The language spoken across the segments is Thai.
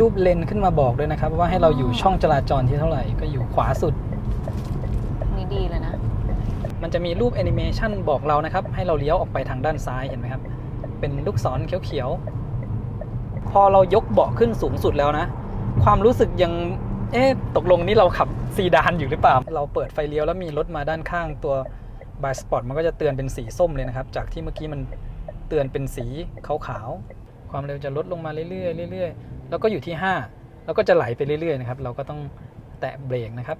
รูปเลนขึ้นมาบอกด้วยนะครับ ว่าให้เราอยู่ช่องจราจรที่เท่าไหร่ก็อยู่ขวาสุด นี่ดีเลยนะ มันจะมีรูปแอนิเมชันบอกเรานะครับ ให้เราเลี้ยวออกไปทางด้านซ้ายเห็นไหมครับ เป็นลูกศรเขียวๆ พอเรายกเบาะขึ้นสูงสุดแล้วนะ ความรู้สึกยัง เอ๊ะ ตกลงนี่เราขับซีดานอยู่หรือเปล่า เราเปิดไฟเลี้ยวแล้วมีรถมาด้านข้างตัวบายสปอร์ตมันก็จะเตือนเป็นสีส้มเลยนะครับ จากที่เมื่อกี้มันเตือนเป็นสีขาวๆ ความเร็วจะลดลงมาเรื่อยๆเรื่อยๆแล้วก็อยู่ที่ 5 แล้วก็จะไหลไปเรื่อยๆนะครับ เราก็ต้องแตะเบรกนะครับ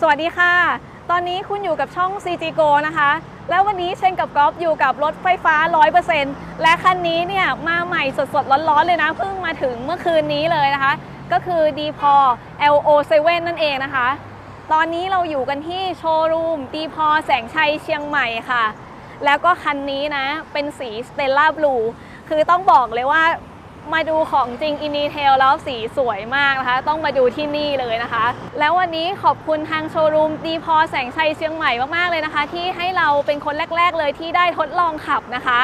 สวัสดีค่ะ ตอนนี้คุณอยู่กับช่อง CG Go นะคะ แล้ววันนี้เชนกับก๊อฟอยู่กับรถไฟฟ้า 100%และคันนี้เนี่ยมาใหม่สดๆ ร้อนๆ เลยนะ เพิ่งมาถึงเมื่อคืนนี้เลยนะคะ ก็คือ d p o LO7 นั่นเองนะคะ ตอนนี้เราอยู่กันที่โชว์รูม d p o แสงชัยเชียงใหม่ค่ะ แล้วก็คันนี้นะเป็นสี Stella Blue คือต้องบอกเลยว่ามาดูของจริงอินดีเทลแล้วสีสวยมากนะคะ ต้องมาดูที่นี่เลยนะคะ แล้ววันนี้ขอบคุณทางโชว์รูมดีพอแสงชัยเชียงใหม่มากๆเลยนะคะ ที่ให้เราเป็นคนแรก ๆ เลยที่ได้ทดลองขับนะคะ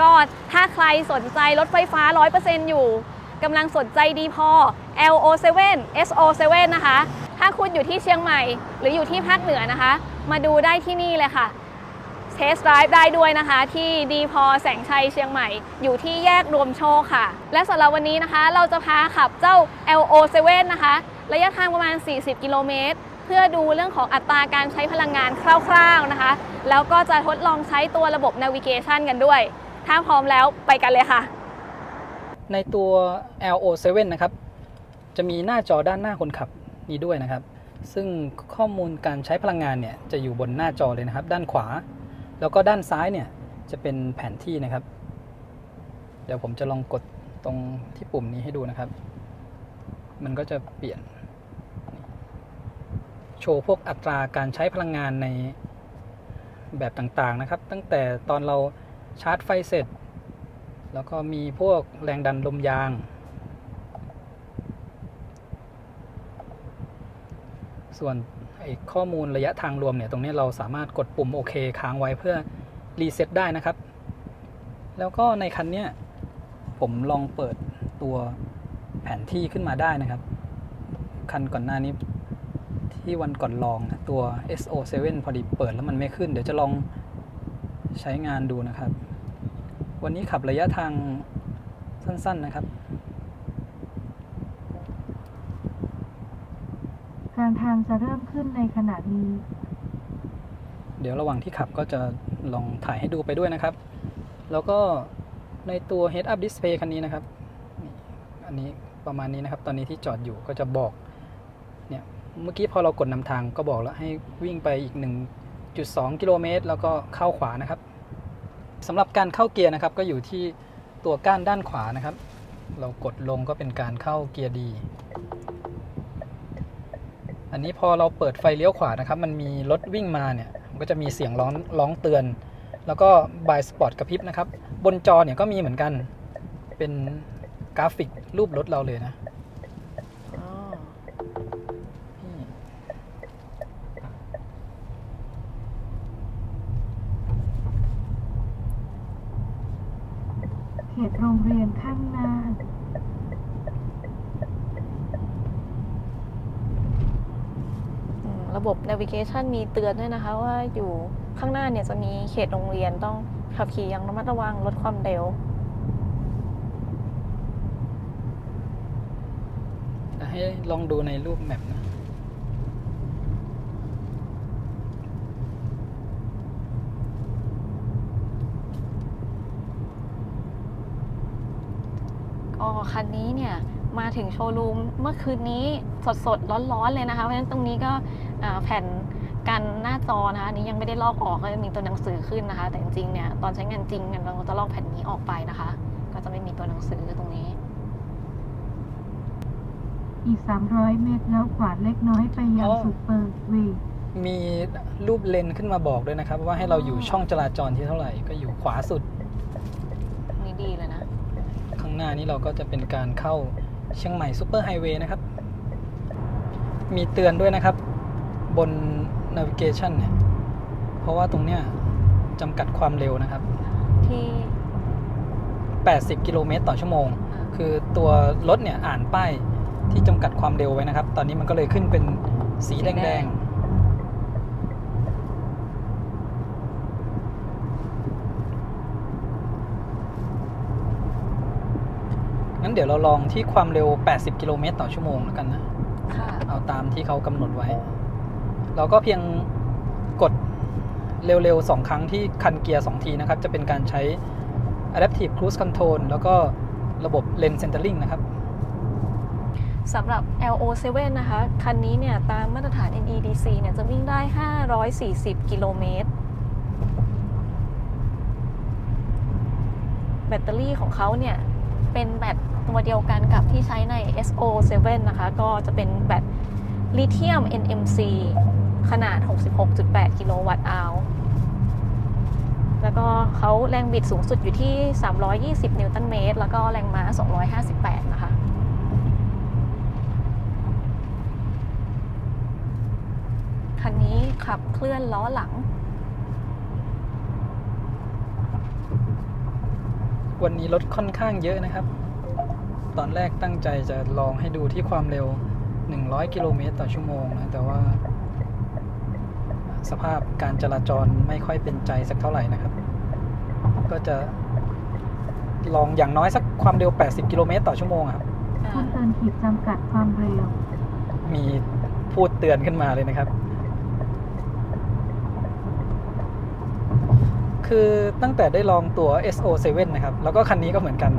ก็ถ้าใครสนใจรถไฟฟ้า 100%อยู่กำลังสนใจดีพอ LO7 SO7 นะคะ ถ้าคุณอยู่ที่เชียงใหม่ หรืออยู่ที่ภาคเหนือนะคะ มาดูได้ที่นี่เลยค่ะ เทสต์ไดรฟ์ได้ด้วยนะคะ ที่ดีพอแสงชัยเชียงใหม่ อยู่ที่แยกรวมโชคค่ะ และสำหรับวันนี้นะคะเราจะพาขับเจ้า LO7 นะคะ ระยะทางประมาณ 40 กิโลเมตร เพื่อดูเรื่องของอัตราการใช้พลังงานคร่าวๆนะคะ แล้วก็จะทดลองใช้ตัวระบบ navigation กันด้วย ถ้าพร้อมแล้วไปกันเลยค่ะ ในตัว LO7 นะครับ จะมีหน้าจอด้านหน้าคนขับนี้ด้วยนะครับ ซึ่งข้อมูลการใช้พลังงานเนี่ยจะอยู่บนหน้าจอเลยนะครับ ด้านขวา แล้วก็ด้านซ้ายเนี่ยจะเป็นแผนที่นะครับ เดี๋ยวผมจะลองกดตรงที่ปุ่มนี้ให้ดูนะครับ มันก็จะเปลี่ยน โชว์พวกอัตราการใช้พลังงานในแบบต่างๆนะครับ ตั้งแต่ตอนเราชาร์จไฟเสร็จ แล้วก็มีพวกแรงดันลมยาง ส่วน ข้อมูลระยะทางรวมเนี่ยตรงนี้เราสามารถกดปุ่มโอเคค้างไว้เพื่อรีเซ็ตได้นะครับ แล้วก็ในคันเนี้ยผมลองเปิดตัวแผนที่ขึ้นมาได้นะครับ คันก่อนหน้านี้ที่วันก่อนลองตัว SO7 พอดีเปิดแล้วมันไม่ขึ้น เดี๋ยวจะลองใช้งานดูนะครับ วันนี้ขับระยะทางสั้น ๆนะครับ การทางจะเริ่มขึ้นในขณะนี้ เดี๋ยวระหว่างที่ขับก็จะลองถ่ายให้ดูไปด้วยนะครับ แล้วก็ในตัว Head Up Display คันนี้นะครับ อันนี้ประมาณนี้นะครับ ตอนนี้ที่จอดอยู่ก็จะบอก เนี่ย เมื่อกี้พอเรากดนำทางก็บอกแล้วให้วิ่งไปอีก 1.2 กิโลเมตร แล้วก็เข้าขวานะครับสำหรับการเข้าเกียร์นะครับ ก็อยู่ที่ตัวก้านด้านขวานะครับ เรากดลงก็เป็นการเข้าเกียร์ดี อันนี้พอเราเปิดไฟเลี้ยวขวานะครับ มันมีรถวิ่งมาเนี่ยมันก็จะมีเสียงร้องร้องเตือน แล้วก็บายสปอร์ตกระพริบนะครับ บนจอเนี่ยก็มีเหมือนกัน เป็นกราฟิกรูปรถเราเลยนะเขตโรงเรียนข้างหน้า อืม ระบบ navigation มีเตือนด้วยนะคะว่าอยู่ข้างหน้าเนี่ยจะมีเขตโรงเรียนต้องขับขี่อย่างระมัดระวังลดความเร็วจะให้ลองดูในรูปแมปนะก็คันนี้เนี่ยมาถึงโชว์รูมเมื่อคืนนี้สดสดร้อนร้อนๆ เลยนะคะ เพราะฉะนั้นตรงนี้ก็อ่า แผ่นกันหน้าจอนะคะอันนี้ยังไม่ได้ลอกออกก็จะมีตัวหนังสือขึ้นนะคะ แต่จริงๆเนี่ยตอนใช้งานจริงเนี่ยเราจะลอกแผ่นนี้ออกไปนะคะ ก็จะไม่มีตัวหนังสือตรงนี้ อีก 300 เมตรแล้วขวาเล็กน้อยไปยังอ๋อซูเปอร์เวย์มีรูปเลนขึ้นมาบอกด้วยนะครับ ว่าให้เราอยู่ช่องจราจรที่เท่าไหร่ก็อยู่ขวาสุดนี่ดีเลยนะ ข้างหน้านี้เราก็จะเป็นการเข้าเชียงใหม่ซูเปอร์ไฮเวย์นะครับ มีเตือนด้วยนะครับ บน navigation เนี่ย เพราะว่าตรงเนี้ยจำกัดความเร็วนะครับ ที่ 80 กิโลเมตรต่อชั่วโมง คือตัวรถเนี่ยอ่านป้ายที่จำกัดความเร็วไว้นะครับ ตอนนี้มันก็เลยขึ้นเป็นสีแดงๆงั้นเดี๋ยวเราลองที่ความเร็ว 80 กิโลเมตรต่อชั่วโมงแล้วกันนะ ค่ะ เอาตามที่เขากำหนดไว้ เราก็เพียงกดเร็วๆ 2 ครั้งที่คันเกียร์ 2 ทีนะครับ จะเป็นการใช้ Adaptive Cruise Control แล้วก็ระบบ Lane Centering นะครับสำหรับ LO7 นะคะ คันนี้เนี่ยตามมาตรฐาน NEDC เนี่ยจะวิ่งได้ 540 กิโลเมตร แบตเตอรี่ของเขาเนี่ย เป็นแบตตัวเดียวกันกับที่ใช้ใน SO7 นะคะ ก็จะเป็นแบตลิเธียม NMC ขนาด 66.8 กิโลวัตต์อาวแล้วก็เขาแรงบิดสูงสุดอยู่ที่ 320 นิวตันเมตร แล้วก็แรงม้า 258 นะคะ คันนี้ขับเคลื่อนล้อหลัง วันนี้รถค่อนข้างเยอะนะครับ ตอนแรกตั้งใจจะลองให้ดูที่ความเร็ว 100 กิโลเมตรต่อชั่วโมงนะ แต่ว่า สภาพการจราจรไม่ค่อยเป็นใจสักเท่าไหร่นะครับ ก็จะลองอย่างน้อยสักความเร็ว 80 กิโลเมตรต่อชั่วโมงอะครับคุณเกินขีดจำกัดความเร็ว มีพูดเตือนขึ้นมาเลยนะครับ คือตั้งแต่ได้ลองตัว SO7 นะครับ แล้วก็คันนี้ก็เหมือนกัน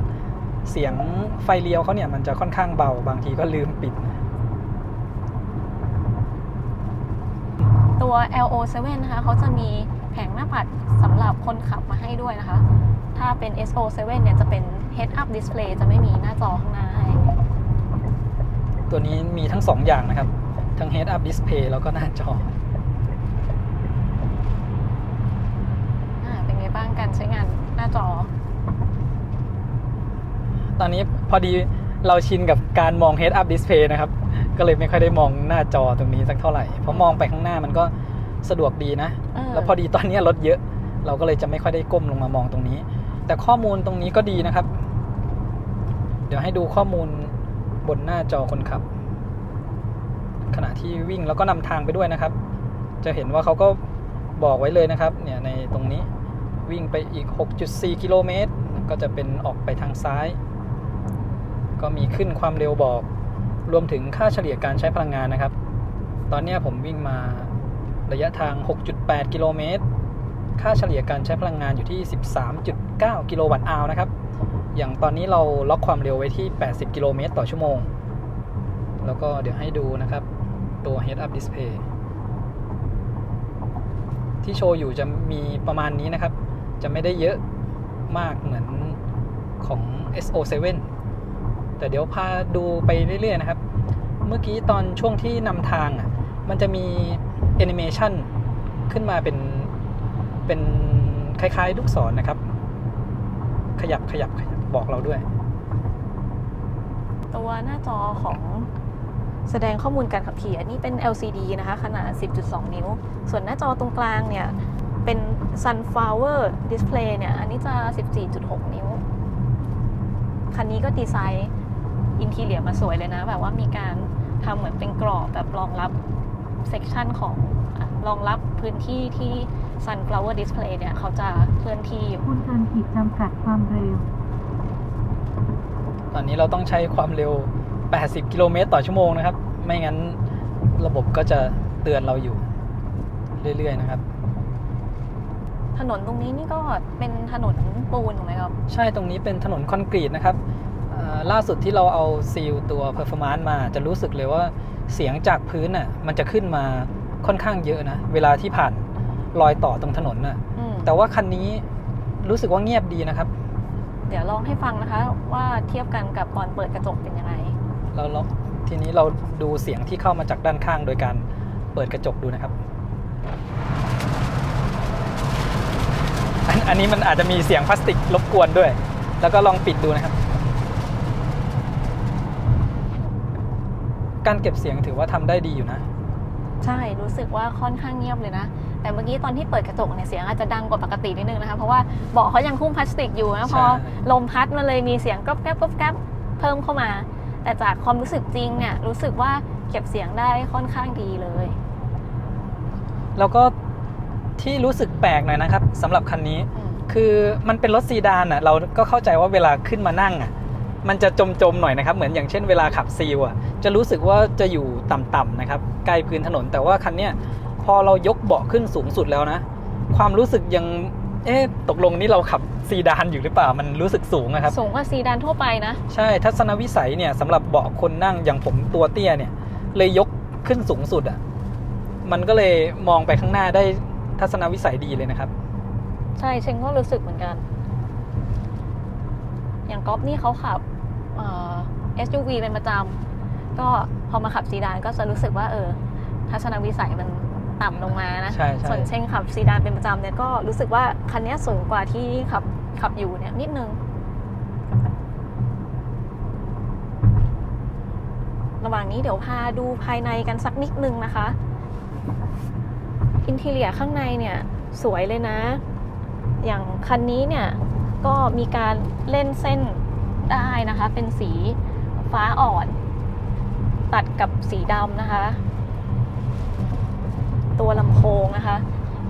เสียงไฟเลี้ยวเขาเนี่ยมันจะค่อนข้างเบา บางทีก็ลืมปิดนะ ตัว LO7 นะคะเขาจะมีแผงหน้าปัดสำหรับคนขับมาให้ด้วยนะคะ ถ้าเป็น SO7 เนี่ยจะเป็น Head Up Display จะไม่มีหน้าจอข้างหน้าให้ตัวนี้มีทั้ง 2 อย่างนะครับ ทั้ง Head Up Display แล้วก็หน้าจออ่าเป็นไงบ้างการใช้งานหน้าจอ ตอนนี้พอดีเราชินกับการมอง Head Up Display นะครับก็เลยไม่ค่อยได้มองหน้าจอตรงนี้สักเท่าไหร่ เพราะมองไปข้างหน้ามันก็ สะดวกดีนะเออแล้วพอดีตอนนี้รถเยอะ เราก็เลยจะไม่ค่อยได้ก้มลงมามองตรงนี้ แต่ข้อมูลตรงนี้ก็ดีนะครับ เดี๋ยวให้ดูข้อมูลบนหน้าจอคนขับ ขณะที่วิ่งแล้วก็นำทางไปด้วยนะครับ จะเห็นว่าเขาก็บอกไว้เลยนะครับ เนี่ยในตรงนี้วิ่งไปอีก 6.4 กิโลเมตร ก็จะเป็นออกไปทางซ้าย ก็มีขึ้นความเร็วบอก รวมถึงค่าเฉลี่ยการใช้พลังงานนะครับ ตอนเนี้ยผมวิ่งมา ระยะทาง 6.8 กิโลเมตร ค่าเฉลี่ยการใช้พลังงานอยู่ที่ 13.9 กิโลวัตต์อาวนะครับ อย่างตอนนี้เราล็อกความเร็วไว้ที่ 80 กิโลเมตรต่อชั่วโมง แล้วก็เดี๋ยวให้ดูนะครับ ตัว Head Up Display ที่โชว์อยู่จะมีประมาณนี้นะครับ จะไม่ได้เยอะมากเหมือนของ SO7 แต่เดี๋ยวพาดูไปเรื่อยๆนะครับ เมื่อกี้ตอนช่วงที่นำทางอะ มันจะมี แอนิเมชันขึ้นมาเป็นเป็นคล้ายๆลูกศรนะครับ ขยับขยับขยับบอกเราด้วย ตัวหน้าจอของแสดงข้อมูลการขับขี่ อันนี้เป็น LCD นะคะ ขนาด 10.2 นิ้ว ส่วนหน้าจอตรงกลางเนี่ยเป็น Sunflower Display เนี่ย อันนี้จะ 14.6 นิ้ว คันนี้ก็ดีไซน์ อินทีเลียมาสวยเลยนะ แบบว่ามีการทำเหมือนเป็นกรอบแบบรองรับ เซกชันของอะรองรับพื้นที่ที่ Sunflower Display เนี่ย เขาจะเคลื่อนที่อยู่คุณเกินขีดจำกัดความเร็ว ตอนนี้เราต้องใช้ความเร็ว 80 กิโลเมตรต่อชั่วโมงนะครับ ไม่งั้นระบบก็จะเตือนเราอยู่ เรื่อย ๆ นะครับ ถนนตรงนี้นี่ก็เป็นถนนปูนถูกไหมครับ ใช่ตรงนี้เป็นถนนคอนกรีตนะครับอ่าล่าสุดที่เราเอาซีลตัว Performance มาจะรู้สึกเลยว่า เสียงจากพื้นน่ะมันจะขึ้นมาค่อนข้างเยอะนะ เวลาที่ผ่านรอยต่อตรงถนนน่ะ อืมแต่ว่าคันนี้รู้สึกว่าเงียบดีนะครับ เดี๋ยวลองให้ฟังนะคะ ว่าเทียบกันกับตอนเปิดกระจกเป็นยังไง เราลองทีนี้เราดูเสียงที่เข้ามาจากด้านข้างโดยการเปิดกระจกดูนะครับ อันอันนี้มันอาจจะมีเสียงพลาสติกรบกวนด้วย แล้วก็ลองปิดดูนะครับ การเก็บเสียงถือว่าทำได้ดีอยู่นะ ใช่รู้สึกว่าค่อนข้างเงียบเลยนะ แต่เมื่อกี้ตอนที่เปิดกระจกเนี่ยเสียงอาจจะดังกว่าปกตินิดนึงนะคะเพราะว่าเบาะเขายังคุ้มพลาสติกอยู่นะพอใช่ ลมพัดมันเลยมีเสียงก๊อบแก๊บก๊อบแก๊บเพิ่มเข้ามา แต่จากความรู้สึกจริงเนี่ยรู้สึกว่าเก็บเสียงได้ค่อนข้างดีเลย แล้วก็ที่รู้สึกแปลกหน่อยนะครับสำหรับคันนี้อืมคือมันเป็นรถซีดานอะเราก็เข้าใจว่าเวลาขึ้นมานั่งอะ มันจะจมๆหน่อยนะครับ เหมือนอย่างเช่นเวลาขับซีลอะจะรู้สึกว่าจะอยู่ต่ำๆนะครับใกล้พื้นถนน แต่ว่าคันเนี้ยพอเรายกเบาะขึ้นสูงสุดแล้วนะ ความรู้สึกยังเอ๊ะตกลงนี่เราขับซีดานอยู่หรือเปล่ามันรู้สึกสูงนะครับ สูงกว่าซีดานทั่วไปนะ ใช่ทัศนวิสัยเนี่ยสำหรับเบาะคนนั่งอย่างผมตัวเตี้ยเนี่ย เลยยกขึ้นสูงสุดอะมันก็เลยมองไปข้างหน้าได้ทัศนวิสัยดีเลยนะครับ ใช่เชงก็รู้สึกเหมือนกัน อย่างก๊อฟนี่เขาขับเอ่อ SUV เป็นประจำก็พอมาขับซีดานก็จะรู้สึกว่าเออทัศนวิสัยมันต่ำลงมานะใช่ใช่ส่วนเชงขับซีดานเป็นประจำเนี่ยก็รู้สึกว่าคันเนี้ยสูงกว่าที่ขับขับอยู่เนี่ยนิดนึงระหว่างนี้เดี๋ยวพาดูภายในกันสักนิดนึงนะคะ อินทีเลียข้างในเนี่ยสวยเลยนะ อย่างคันนี้เนี่ยก็มีการเล่นเส้น ได้นะคะ เป็นสีฟ้าอ่อน ตัดกับสีดำนะคะ ตัวลำโพงนะคะ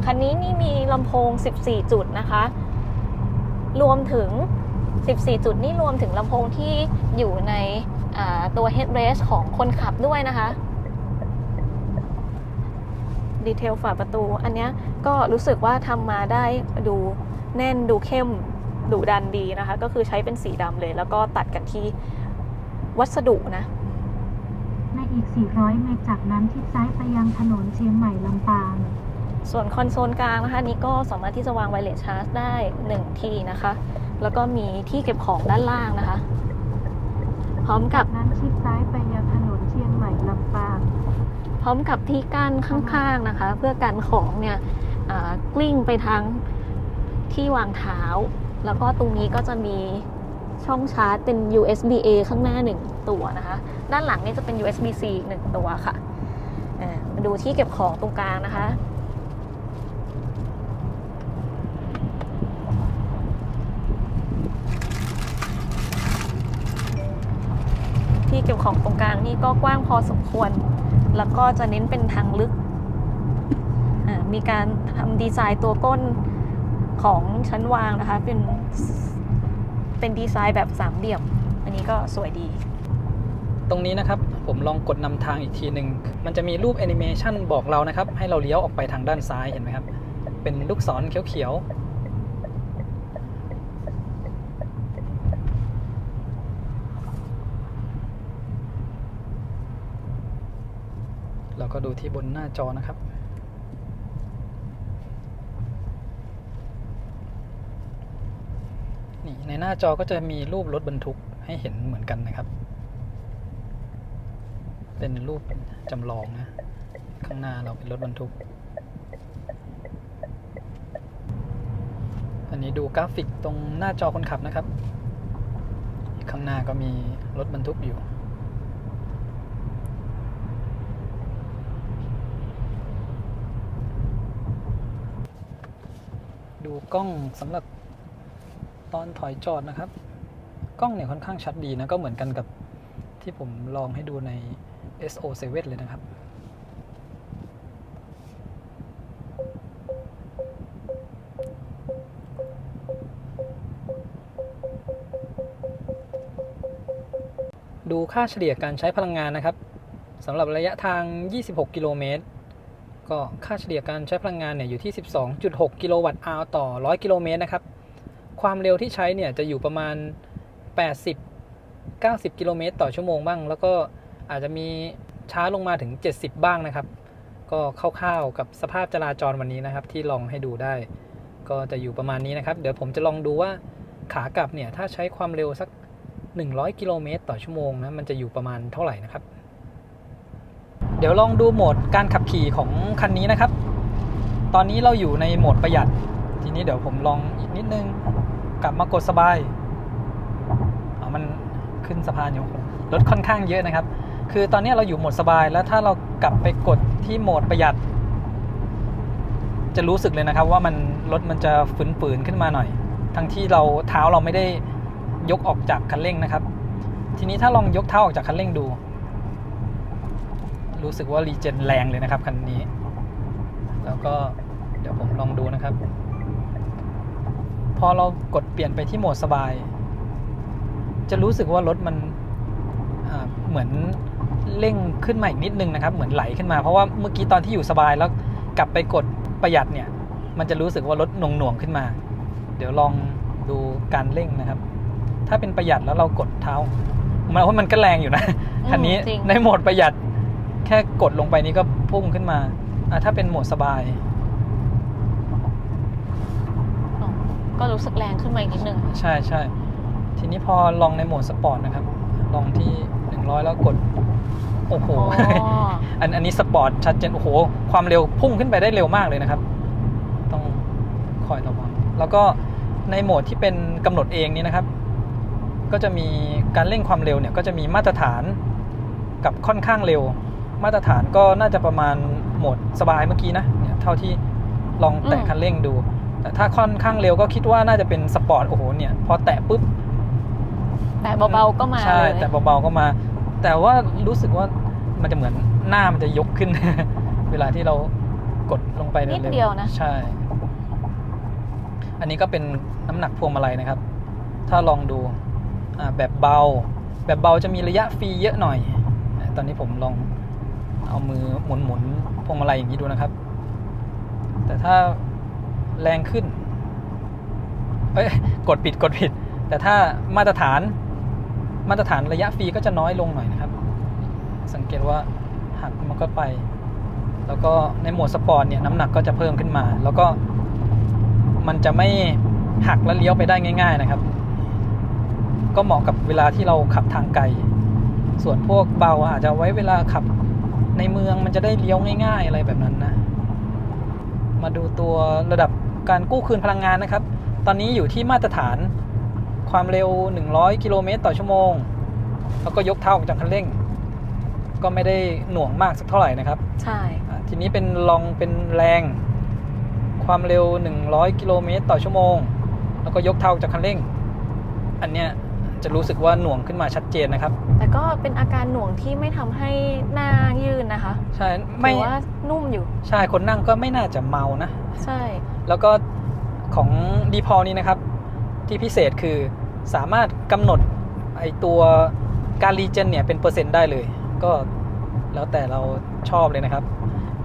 คันนี้นี่มีลำโพง 14 จุดนะคะ รวมถึง 14 จุดนี่รวมถึงลำโพงที่อยู่ในตัว headrest ของคนขับด้วยนะคะดีเทลฝาประตู อันนี้ก็รู้สึกว่าทำมาได้ดูแน่นดูเข้ม ดูดันดีนะคะ ก็คือใช้เป็นสีดำเลย แล้วก็ตัดกันที่วัสดุนะในอีก 400 เมตรจากนั้นทิศซ้ายไปยังถนนเชียงใหม่ลำปาง ส่วนคอนโซลกลางนะคะนี่ก็สามารถที่จะวางไวเลสชาร์จได้ 1 ที่นะคะ แล้วก็มีที่เก็บของด้านล่างนะคะ พร้อมกับนั้นชิดซ้ายไปยังถนนเชียงใหม่ลำปาง พร้อมกับที่กั้นข้างๆนะคะ เพื่อกันของเนี่ยอ่ากลิ้งไปทางที่วางเท้า แล้วก็ตรงนี้ก็จะมีช่องชาร์จเป็น USB A ข้างหน้า 1 ตัวนะคะ ด้านหลังนี่จะเป็น USB C อีกหนึ่งตัวค่ะมาดูที่เก็บของตรงกลางนะคะ ที่เก็บของตรงกลางนี่ก็กว้างพอสมควร แล้วก็จะเน้นเป็นทางลึก มีการทำดีไซน์ตัวก้น ของชั้นวางนะคะ เป็นเป็นดีไซน์แบบสามเหลี่ยม อันนี้ก็สวยดี ตรงนี้นะครับผมลองกดนำทางอีกทีหนึ่ง มันจะมีรูปแอนิเมชันบอกเรานะครับ ให้เราเลี้ยวออกไปทางด้านซ้ายเห็นไหมครับ เป็นลูกศรเขียวๆ เราก็ดูที่บนหน้าจอนะครับ นี่ในหน้าจอก็จะมีรูปรถบรรทุกให้เห็นเหมือนกันนะครับ เป็นรูปจำลองนะ ข้างหน้าเราเป็นรถบรรทุก อันนี้ดูกราฟิกตรงหน้าจอคนขับนะครับ ข้างหน้าก็มีรถบรรทุกอยู่ดูกล้องสำหรับ ตอนถอยจอดนะครับ กล้องเนี่ยค่อนข้างชัดดีนะ ก็เหมือนกันกับที่ผมลองให้ดูใน SO7 เลยนะครับดูค่าเฉลี่ยการใช้พลังงานนะครับสำหรับระยะทาง 26 กิโลเมตร ก็ค่าเฉลี่ยการใช้พลังงานเนี่ยอยู่ที่ 12.6 กิโลวัตต์อาวต่อ 100 กิโลเมตรนะครับ ความเร็วที่ใช้เนี่ยจะอยู่ประมาณ 80 90 กิโลเมตรต่อชั่วโมงบ้าง แล้วก็อาจจะมีช้าลงมาถึง 70 บ้างนะครับ ก็คร่าวๆกับสภาพจราจรวันนี้นะครับที่ลองให้ดูได้ ก็จะอยู่ประมาณนี้นะครับ เดี๋ยวผมจะลองดูว่าขากลับเนี่ยถ้าใช้ความเร็วสัก 100 กิโลเมตรต่อชั่วโมงนะมันจะอยู่ประมาณเท่าไหร่นะครับ เดี๋ยวลองดูโหมดการขับขี่ของคันนี้นะครับ ตอนนี้เราอยู่ในโหมดประหยัด ทีนี้เดี๋ยวผมลองอีกนิดนึง กลับมากดสบายอ๋อมันขึ้นสะพานอยู่รถค่อนข้างเยอะนะครับ คือตอนนี้เราอยู่โหมดสบายแล้วถ้าเรากลับไปกดที่โหมดประหยัด จะรู้สึกเลยนะครับ ว่ามันรถมันจะฝืนๆขึ้นมาหน่อย ทั้งที่เราเท้าเราไม่ได้ยกออกจากคันเร่งนะครับ ทีนี้ถ้าลองยกเท้าออกจากคันเร่งดู รู้สึกว่ารีเจนแรงเลยนะครับคันนี้ แล้วก็เดี๋ยวผมลองดูนะครับ อเรากดเปลี่ยนไปที่โหมดสบาย จะรู้สึกว่ารถมันอ่าเหมือนเร่งขึ้นมาอีกนิดนึงนะครับ เหมือนไหลขึ้นมาเพราะว่าเมื่อกี้ตอนที่อยู่สบายแล้วกลับไปกดประหยัดเนี่ย มันจะรู้สึกว่ารถหน่วงๆขึ้นมา เดี๋ยวลองดูการเร่งนะครับ ถ้าเป็นประหยัดแล้วเรากดเท้า มันว่ามันก็แรงอยู่นะอืมคันนี้จริงในโหมดประหยัด แค่กดลงไปนี้ก็พุ่งขึ้นมาอะถ้าเป็นโหมดสบาย อ๋อ ก็รู้สึกแรงขึ้นมาอีกนิดนึงใช่ใช่ทีนี้พอลองในโหมดสปอร์ตนะครับ ลองที่ 100 แล้วกด โอ้โหอ๋ออันอันนี้สปอร์ตชัดเจนโอ้โห ความเร็วพุ่งขึ้นไปได้เร็วมากเลยนะครับ ต้องคอยระวังแล้วก็ในโหมดที่เป็นกำหนดเองนี้นะครับ ก็จะมีการเร่งความเร็วเนี่ยก็จะมีมาตรฐานกับค่อนข้างเร็ว มาตรฐานก็น่าจะประมาณโหมดสบายเมื่อกี้นะเนี่ยเท่าที่ลองแตะอืมคันเร่งดู แต่ถ้าค่อนข้างเร็วก็คิดว่าน่าจะเป็นสปอร์ตโอ้โหเนี่ยพอแตะปุ๊บแต่เบาๆก็มาใช่เลยแต่เบาๆก็มา แต่ว่ารู้สึกว่ามันจะเหมือนหน้ามันจะยกขึ้น เวลาที่เรากดลงไปนิดเร็วๆเดียวนะใช่ อันนี้ก็เป็นน้ำหนักพวงมาลัยนะครับ ถ้าลองดูอ่าแบบเบา แบบเบาจะมีระยะฟรีเยอะหน่อยอะตอนนี้ผมลองเอามือหมุนหมุนๆพวงมาลัยอย่างนี้ดูนะครับ แต่ถ้า แรงขึ้น เอ้ยกดผิดกดผิด แต่ถ้ามาตรฐานมาตรฐานระยะฟรีก็จะน้อยลงหน่อยนะครับ สังเกตว่าหักมันก็ไป แล้วก็ในโหมดสปอร์ตเนี่ยน้ำหนักก็จะเพิ่มขึ้นมา แล้วก็มันจะไม่หักแล้วเลี้ยวไปได้ง่าย ๆนะครับ ก็เหมาะกับเวลาที่เราขับทางไกล ส่วนพวกเบาอาจจะไว้เวลาขับในเมืองมันจะได้เลี้ยวง่าย ๆ อะไรแบบนั้นนะ มาดูตัวระดับ การกู้คืนพลังงานนะครับ ตอนนี้อยู่ที่มาตรฐานความเร็ว 100 กิโลเมตรต่อชั่วโมง แล้วก็ยกเท้าออกจากคันเร่ง ก็ไม่ได้หน่วงมากสักเท่าไหร่นะครับ ใช่อ่าทีนี้เป็นลองเป็นแรง ความเร็ว 100 กิโลเมตรต่อชั่วโมง แล้วก็ยกเท้าออกจากคันเร่ง อันเนี้ยจะรู้สึกว่าหน่วงขึ้นมาชัดเจนนะครับ แต่ก็เป็นอาการหน่วงที่ไม่ทำให้หน้ายืนนะคะ ใช่ถืไม่อว่านุ่มอยู่ ใช่ คนนั่งก็ไม่น่าจะเมานะ ใช่ แล้วก็ของดีพอนี้นะครับ ที่พิเศษคือสามารถกำหนดไอตัวการรีเจนเนี่ยเป็นเปอร์เซ็นต์ได้เลย ก็แล้วแต่เราชอบเลยนะครับ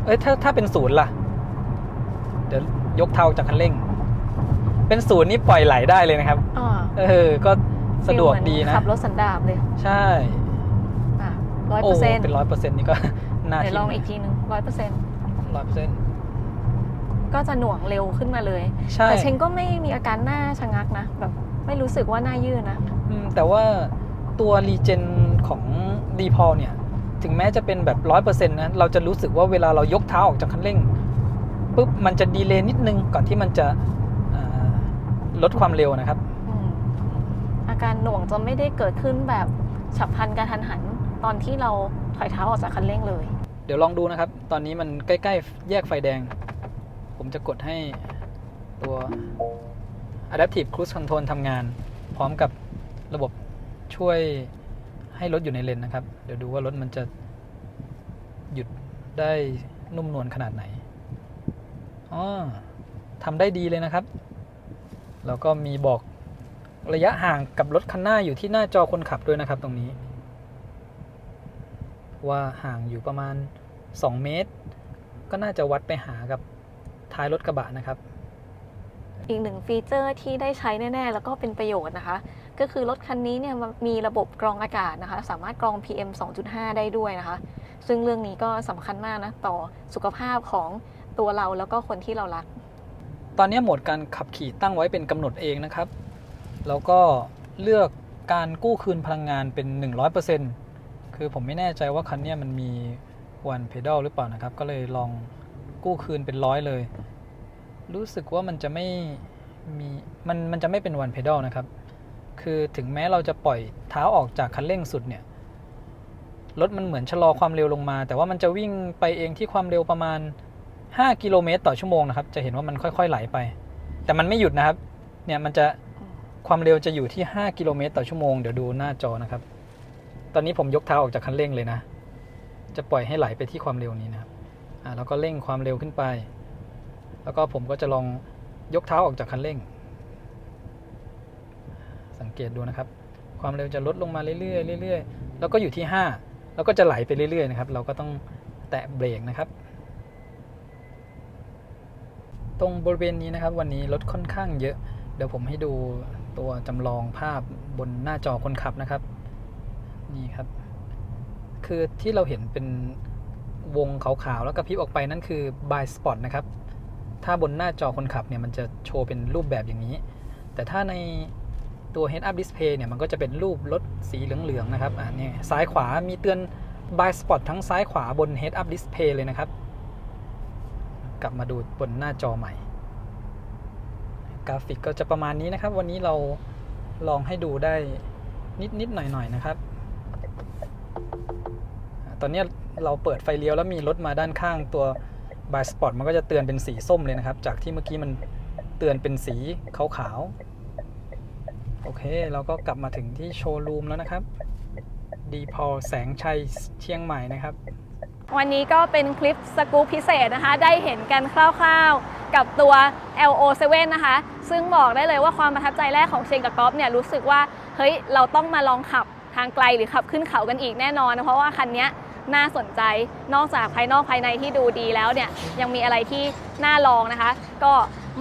เอ้ยถ้าถ้าเป็นศูนย์ล่ะ เดี๋ยวยกเท้าจากคันเร่ง เป็นศูนย์นี่ปล่อยไหลได้เลยนะครับอ่าเออ ก็สะดวกดีนะ ขับรถสันดาบเลย ใช่อะร้อยโอ้เปอร์เซ็นต์เป็นร้อยเปอร์เซ็นต์นี่ก็น่าเดี๋ยวทิลองมอีกทีหนึ่งร้อยเปอร์เซ็นต์ร้อยเปอร์เซ็นต์ ก็จะหน่วงเร็วขึ้นมาเลย ใช่แต่เชงก็ไม่มีอาการหน้าชะงักนะ แบบไม่รู้สึกว่าหน้ายืดนะ อืมแต่ว่าตัวรีเจนของดีพอเนี่ย ถึงแม้จะเป็นแบบร้อยเปอร์เซ็นต์นะ เราจะรู้สึกว่าเวลาเรายกเท้าออกจากคันเร่งปุ๊บมันจะดีเลย์นิดนึงก่อนที่มันจะอ่าลดความเร็วนะครับ อืมอาการหน่วงจะไม่ได้เกิดขึ้นแบบฉับพลันกระทันหันตอนที่เราถอยเท้าออกจากคันเร่งเลย เดี๋ยวลองดูนะครับ ตอนนี้มันใกล้ ๆ แยกไฟแดง ผมจะกดให้ตัว Adaptive Cruise Control ทำงาน พร้อมกับระบบช่วยให้รถอยู่ในเลนนะครับ เดี๋ยวดูว่ารถมันจะหยุดได้นุ่มนวลขนาดไหนอ๋อทำได้ดีเลยนะครับ แล้วก็มีบอกระยะห่างกับรถคันหน้าอยู่ที่หน้าจอคนขับด้วยนะครับตรงนี้ ว่าห่างอยู่ประมาณ 2 เมตร ก็น่าจะวัดไปหากับ ท้ายรถกระบะนะครับ อีกหนึ่งฟีเจอร์ที่ได้ใช้แน่ ๆ แล้วก็เป็นประโยชน์นะคะ ก็คือรถคันนี้เนี่ยมันมีระบบกรองอากาศนะคะ สามารถกรอง PM 2.5 ได้ด้วยนะคะ ซึ่งเรื่องนี้ก็สำคัญมากนะต่อสุขภาพของตัวเราแล้วก็คนที่เรารัก ตอนนี้โหมดการขับขี่ตั้งไว้เป็นกำหนดเองนะครับ แล้วก็เลือกการกู้คืนพลังงานเป็น 100%คือผมไม่แน่ใจว่าคันเนี้ยมันมีวันเพด a ลหรือเปล่านะครับ ก็เลยลอง กู้คืนเป็นร้อยเลย รู้สึกว่ามันจะไม่มีมันมันจะไม่เป็นวันเพด a ลนะครับ คือถึงแม้เราจะปล่อยเท้าออกจากคันเร่งสุดเนี่ยรถมันเหมือนชะลอความเร็วลงมา แต่ว่ามันจะวิ่งไปเองที่ความเร็วประมาณ 5 กิโลเมตรต่อชั่วโมงนะครับ จะเห็นว่ามันค่อยๆไหลไป แต่มันไม่หยุดนะครับ เนี่ยมันจะความเร็วจะอยู่ที่ 5 กิโลเมตรต่อชั่วโมง เดี๋ยวดูหน้าจอนะครับ ตอนนี้ผมยกเท้าออกจากคันเร่งเลยนะ จะปล่อยให้ไหลไปที่ความเร็วนี้นะครับ อ่าแล้วก็เร่งความเร็วขึ้นไป แล้วก็ผมก็จะลองยกเท้าออกจากคันเร่ง สังเกตดูนะครับ ความเร็วจะลดลงมาเรื่อยๆเรื่อยๆแล้วก็อยู่ที่ 5 แล้วก็จะไหลไปเรื่อยๆนะครับ เราก็ต้องแตะเบรกนะครับ ตรงบริเวณนี้นะครับ วันนี้รถค่อนข้างเยอะ เดี๋ยวผมให้ดูตัวจำลองภาพบนหน้าจอคนขับนะครับ นี่ครับ คือที่เราเห็นเป็น วงขาวๆ แล้วกระพริบออกไปนั่นคือ by spot นะครับ ถ้าบนหน้าจอคนขับเนี่ยมันจะโชว์เป็นรูปแบบอย่างนี้ แต่ถ้าในตัว head up display เนี่ยมันก็จะเป็นรูปรถสีเหลืองๆ นะครับอ่าเนี่ยซ้ายขวามีเตือน by spot ทั้งซ้ายขวาบน head up display เลยนะครับ กลับมาดูบนหน้าจอใหม่ กราฟิกก็จะประมาณนี้นะครับ วันนี้เราลองให้ดูได้นิดๆหน่อยๆนะครับ ตอนนี้ เราเปิดไฟเลี้ยวแล้วมีรถมาด้านข้างตัวบายสปอตมันก็จะเตือนเป็นสีส้มเลยนะครับ จากที่เมื่อกี้มันเตือนเป็นสีขาวๆ โอเค เราก็กลับมาถึงที่โชว์รูมแล้วนะครับ ดีพอแสงชัยเชียงใหม่นะครับ วันนี้ก็เป็นคลิปสกู๊ปพิเศษนะคะ ได้เห็นกันคร่าวๆกับตัว LO7 นะคะ ซึ่งบอกได้เลยว่าความประทับใจแรกของเชนกับก๊อฟเนี่ยรู้สึกว่า เฮ้ย เราต้องมาลองขับทางไกลหรือขับขึ้นเขากันอีกแน่นอนนะเพราะว่าคันเนี้ย น่าสนใจ นอกจากภายนอกภายในที่ดูดีแล้วเนี่ยยังมีอะไรที่น่าลองนะคะ ก็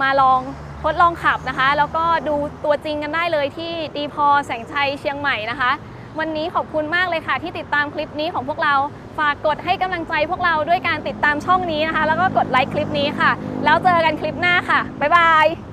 มาลองทดลองขับนะคะ แล้วก็ดูตัวจริงกันได้เลยที่ดีพอแสงชัยเชียงใหม่นะคะ วันนี้ขอบคุณมากเลยค่ะ ที่ติดตามคลิปนี้ของพวกเรา ฝากกดให้กำลังใจพวกเราด้วยการติดตามช่องนี้นะคะ แล้วก็กดไลค์คลิปนี้ค่ะ แล้วเจอกันคลิปหน้าค่ะบ๊ายบาย